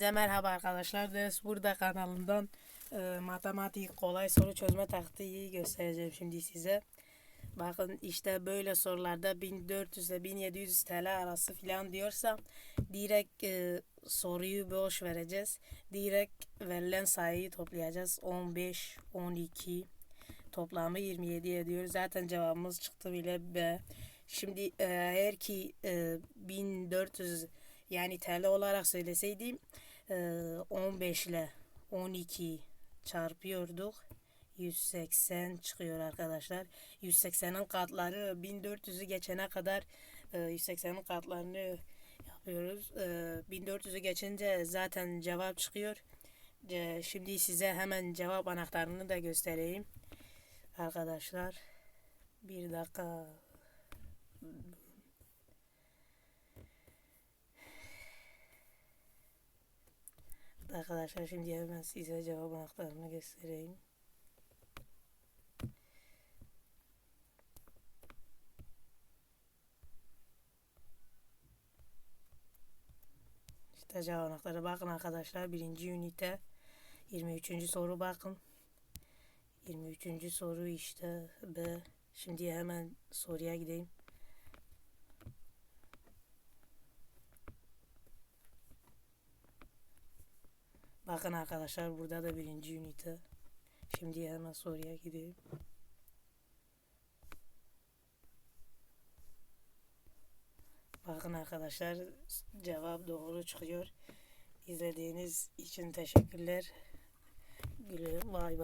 Size merhaba arkadaşlar. Ders Burada kanalından e, matematik kolay soru çözme taktiği göstereceğim şimdi size. Bakın işte böyle sorularda 1400 ile 1700 TL arası falan diyorsa direkt e, soruyu boş vereceğiz. Direkt verilen sayıyı toplayacağız. 15, 12 toplamı 27 ediyor. Zaten cevabımız çıktı bile be. Şimdi e, eğer ki e, 1400 yani TL olarak söyleseydim 15 ile 12 çarpıyorduk. 180 çıkıyor arkadaşlar. 180'in katları 1400'ü geçene kadar e, 180'in katlarını yapıyoruz. E, 1400'ü geçince zaten cevap çıkıyor. E, Şimdi size hemen cevap anahtarını da göstereyim. Arkadaşlar bir dakika Arkadaşlar şimdi hemen size cevap anahtarını göstereyim. İşte cevap anahtarı bakın arkadaşlar birinci ünite 23. soru bakın. 23. soru işte B. Şimdi hemen soruya gideyim. Bakın arkadaşlar burada da birinci ünite. Şimdi hemen soruya gideyim. Bakın arkadaşlar cevap doğru çıkıyor. İzlediğiniz için teşekkürler. Güle bay bay.